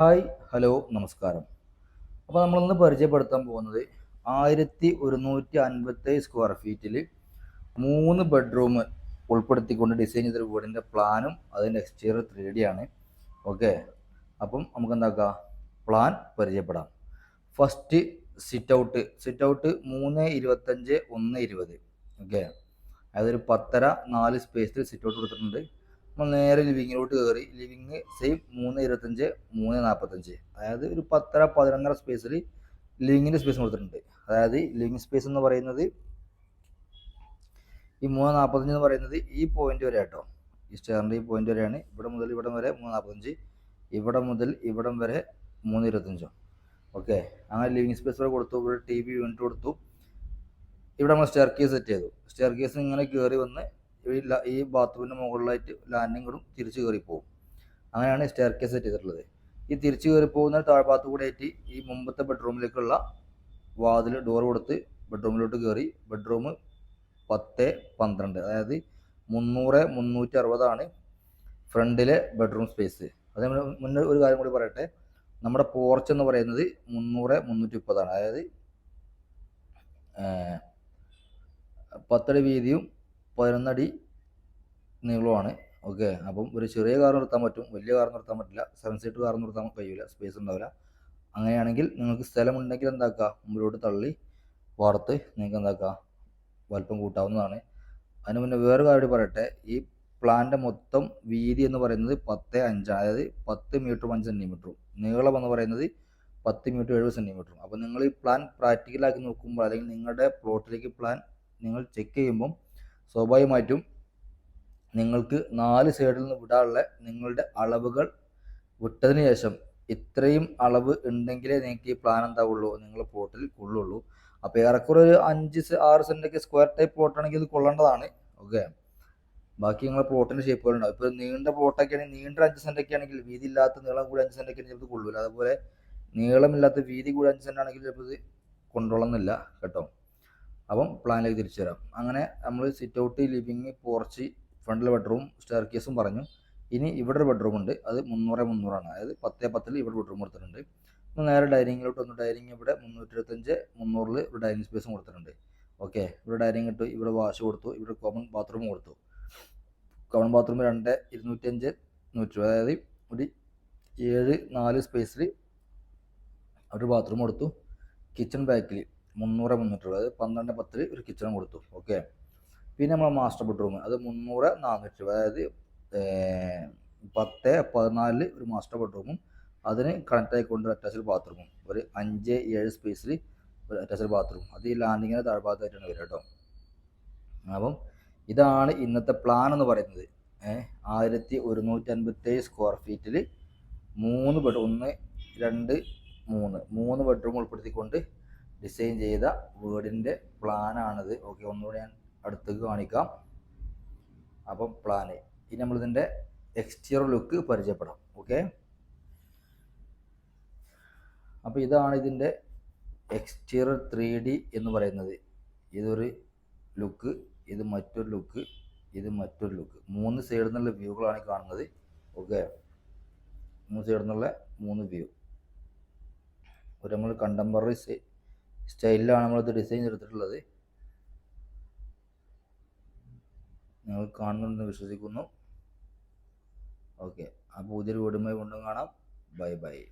Hi hello നമസ്കാരം. അപ്പോൾ നമ്മളിന്ന് പരിചയപ്പെടുത്താൻ പോകുന്നത് ആയിരത്തി ഒരുന്നൂറ്റി അൻപത്തേഴ് സ്ക്വയർ ഫീറ്റിൽ മൂന്ന് ബെഡ്റൂം ഉൾപ്പെടുത്തിക്കൊണ്ട് ഡിസൈൻ ചെയ്തൊരു വീടിന്റെ പ്ലാനും അതിന്റെ എക്സ്റ്റീരിയർ ത്രീ ഡി ആണ്. ഓക്കെ അപ്പം നമുക്ക് എന്താക്കാം പ്ലാൻ പരിചയപ്പെടാം. First sit out sit out മൂന്ന് ഇരുപത്തഞ്ച് ഒന്ന് ഇരുപത്. ഓക്കെ അതായത് ഒരു പത്തര നാല് സ്പേസിൽ സിറ്റ് ഔട്ട് കൊടുത്തിട്ടുണ്ട്. നമ്മൾ നേരെ ലിവിങ്ങിലോട്ട് കയറി. ലിവിങ് സെയിം മൂന്ന് ഇരുപത്തഞ്ച് മൂന്ന് നാൽപ്പത്തഞ്ച് അതായത് ഒരു പത്തര പതിനൊന്നര സ്പേസിൽ ലിവിങ്ങിന്റെ സ്പേസ് കൊടുത്തിട്ടുണ്ട്. അതായത് ലിവിങ് സ്പേസ് എന്ന് പറയുന്നത് ഈ മൂന്ന് നാൽപ്പത്തഞ്ച് എന്ന് പറയുന്നത് ഈ പോയിന്റ് വരെ കേട്ടോ ഈ സ്റ്റെയറിന്റെ ഈ പോയിന്റ് വരെയാണ്. ഇവിടെ മുതൽ ഇവിടം വരെ മൂന്ന് നാൽപ്പത്തഞ്ച് ഇവിടെ മുതൽ ഇവിടം വരെ മൂന്ന് ഇരുപത്തഞ്ചോ ഓക്കെ അങ്ങനെ ലിവിങ് സ്പേസ് വരെ കൊടുത്തു. ഇവിടെ ടി വി യൂണിറ്റ് കൊടുത്തു. ഇവിടെ നമ്മൾ സ്റ്റെയർ കേസ് സെറ്റ് ചെയ്തു. സ്റ്റെയർ കേസ് ഇങ്ങനെ കയറി വന്ന് ഈ ഈ ബാത്റൂമിന്റെ മുകളിലായിട്ട് ലാൻഡിങ് കൂടും തിരിച്ചു കയറി പോകും അങ്ങനെയാണ് സ്റ്റെയർ കേസ് സെറ്റ് ചെയ്തിട്ടുള്ളത്. ഈ തിരിച്ചു കയറി പോകുന്ന താഴ്ഭാഗത്ത് കൂടെ ആയിട്ട് ഈ മുമ്പത്തെ ബെഡ്റൂമിലേക്കുള്ള വാതിൽ ഡോർ കൊടുത്ത് ബെഡ്റൂമിലോട്ട് കയറി ബെഡ്റൂം പത്ത് പന്ത്രണ്ട് അതായത് മുന്നൂറ് മുന്നൂറ്റി അറുപതാണ് ഫ്രണ്ടിലെ ബെഡ്റൂം സ്പേസ് അതേപോലെ മുന്നേ ഒരു കാര്യം കൂടി പറയട്ടെ. നമ്മുടെ പോർച്ച് എന്ന് പറയുന്നത് മുന്നൂറ് മുന്നൂറ്റി മുപ്പതാണ് അതായത് പത്തടി വീതിയും പതിനൊന്നടി നീളമാണ് ഓക്കെ അപ്പം ഒരു ചെറിയ കാർ നിർത്താൻ പറ്റും വലിയ കാർ നിർത്താൻ പറ്റില്ല സെവൻ സീറ്റ് കാർ നിർത്താൻ കഴിയില്ല സ്പേസ് ഉണ്ടാവില്ല. അങ്ങനെയാണെങ്കിൽ നിങ്ങൾക്ക് സ്ഥലമുണ്ടെങ്കിൽ എന്താക്കുക? മുമ്പിലോട്ട് തള്ളി വാർത്ത് നിങ്ങൾക്ക് എന്താക്കുക? വലിപ്പം കൂട്ടാവുന്നതാണ്. അതിന് മുന്നേ വേറെ കാര്യം പറയട്ടെ. ഈ പ്ലാന്റെ മൊത്തം വീതി എന്ന് പറയുന്നത് പത്ത് അഞ്ചാണ് അതായത് പത്ത് മീറ്ററും അഞ്ച് സെന്റിമീറ്ററും നീളം എന്ന് പറയുന്നത് പത്ത് മീറ്റർ എഴുപത് സെന്റിമീറ്ററും അപ്പോൾ നിങ്ങൾ ഈ പ്ലാൻ പ്രാക്ടിക്കലാക്കി നോക്കുമ്പോൾ അല്ലെങ്കിൽ നിങ്ങളുടെ പ്ലോട്ടിലേക്ക് പ്ലാൻ നിങ്ങൾ ചെക്ക് ചെയ്യുമ്പം സ്വാഭാവികമായിട്ടും നിങ്ങൾക്ക് നാല് സൈഡിൽ നിന്ന് വിടാനുള്ള നിങ്ങളുടെ അളവുകൾ വിട്ടതിന് ശേഷം ഇത്രയും അളവ് ഉണ്ടെങ്കിലേ നിങ്ങൾക്ക് ഈ പ്ലാൻ എന്താവുള്ളൂ? നിങ്ങൾ പ്ലോട്ടിൽ കൊള്ളുള്ളൂ. അപ്പോൾ ഏറെക്കുറെ ഒരു അഞ്ച് ആറ് സെന്റൊക്കെ സ്ക്വയർ ടൈപ്പ് പ്ലോട്ടാണെങ്കിൽ ഇത് കൊള്ളേണ്ടതാണ്. ഓക്കെ ബാക്കി നിങ്ങളെ പ്ലോട്ടിന്റെ ഷേപ്പുകളുണ്ടാവും ഇപ്പോൾ നീണ്ട പ്ലോട്ടൊക്കെ ആണെങ്കിൽ നീണ്ട അഞ്ച് സെന്റൊക്കെ ആണെങ്കിൽ വീതി ഇല്ലാത്ത നീളം കൂടി അഞ്ച് സെന്റൊക്കെ ആണെങ്കിൽ ചിലപ്പോൾ കൊള്ളൂല. അതുപോലെ നീളമില്ലാത്ത വീതി കൂടി അഞ്ച് സെന്റ് ആണെങ്കിൽ ചിലപ്പോൾ ഇത് കൊണ്ടുകൊള്ളുന്നില്ല കേട്ടോ? അപ്പം പ്ലാനിലേക്ക് തിരിച്ചു വരാം അങ്ങനെ നമ്മൾ സിറ്റ് ഔട്ട് ലിവിങ് പോർച്ച് ഫ്രണ്ടിലെ ബെഡ്റൂം സ്റ്റെയർ കേസും പറഞ്ഞു. ഇനി ഇവിടെ ഒരു ബെഡ്റൂം ഉണ്ട്. അത് മുന്നൂറ് മുന്നൂറാണ് അതായത് പത്തേ പത്തിൽ ഇവിടെ ബെഡ്റൂം കൊടുത്തിട്ടുണ്ട്. അപ്പോൾ നേരെ ഡൈനിങ്ങിലോട്ട് വന്നു. ഡൈനിങ് ഇവിടെ മുന്നൂറ്റി ഇരുപത്തഞ്ച് മുന്നൂറിൽ ഇവിടെ ഡൈനിങ് സ്പേസും കൊടുത്തിട്ടുണ്ട്. ഓക്കെ ഇവിടെ ഡൈനിങ് ഇട്ടു ഇവിടെ വാഷ് കൊടുത്തു ഇവിടെ കോമൺ ബാത്റൂം കൊടുത്തു. കോമൺ ബാത്റൂം രണ്ട് ഇരുന്നൂറ്റഞ്ച് നൂറ്റി അതായത് ഒരു ഏഴ് നാല് സ്പേസിൽ ഒരു ബാത്റൂം കൊടുത്തു. കിച്ചൺ ബാക്കിൽ മുന്നൂറ് മുന്നൂറ്റി അതായത് പന്ത്രണ്ട് പത്തിൽ ഒരു കിച്ചണും കൊടുത്തു. ഓക്കെ പിന്നെ നമ്മൾ മാസ്റ്റർ ബെഡ്റൂം അത് മുന്നൂറ് നാനൂറ്റി രൂപ അതായത് പത്ത് പതിനാലിൽ ഒരു മാസ്റ്റർ ബെഡ്റൂമും അതിന് കണക്ട് ആയിക്കൊണ്ട് അറ്റാച്ച്ഡ് ബാത്റൂമും ഒരു അഞ്ച് ഏഴ് സ്പേസിൽ ഒരു അറ്റാച്ച്ഡ് ബാത്റൂം അത് ഈ ലാൻഡിങ്ങിന്റെ താഴ്ഭാഗത്തായിട്ടാണ് വരിക കേട്ടോ. അപ്പം ഇതാണ് ഇന്നത്തെ പ്ലാൻ എന്ന് പറയുന്നത്. ആയിരത്തി ഒരുന്നൂറ്റി അൻപത്തേഴ് സ്ക്വയർ ഫീറ്റിൽ മൂന്ന് ബെഡ് ഒന്ന് രണ്ട് മൂന്ന്. മൂന്ന് ബെഡ്റൂം ഉൾപ്പെടുത്തിക്കൊണ്ട് ഡിസൈൻ ചെയ്ത വീടിന്റെ പ്ലാനാണിത് ഓക്കെ ഒന്നുകൂടി ഞാൻ അടുത്തേക്ക് കാണിക്കാം. അപ്പം പ്ലാന് ഇനി നമ്മളിതിന്റെ എക്സ്റ്റീരിയർ ലുക്ക് പരിചയപ്പെടാം. ഓക്കെ അപ്പോൾ ഇതാണ് ഇതിന്റെ എക്സ്റ്റീരിയർ ത്രീ ഡി എന്ന് പറയുന്നത്. ഇതൊരു ലുക്ക് ഇത് മറ്റൊരു ലുക്ക് ഇത് മറ്റൊരു ലുക്ക് മൂന്ന് സൈഡിൽ നിന്നുള്ള വ്യൂകളാണ് കാണുന്നത്. ഓക്കെ മൂന്ന് സൈഡിൽ നിന്നുള്ള മൂന്ന് വ്യൂ ഒരു നമ്മൾ കണ്ടംപററി സ്റ്റൈലിലാണ് നമ്മളിത് ഡിസൈൻ ചെയ്തിട്ടുള്ളത് നിങ്ങൾ കാണുന്നുണ്ടെന്ന് വിശ്വസിക്കുന്നു. ഓക്കെ. ആ പുതിയൊരു വീടുമായി കൊണ്ടും കാണാം. Bye bye.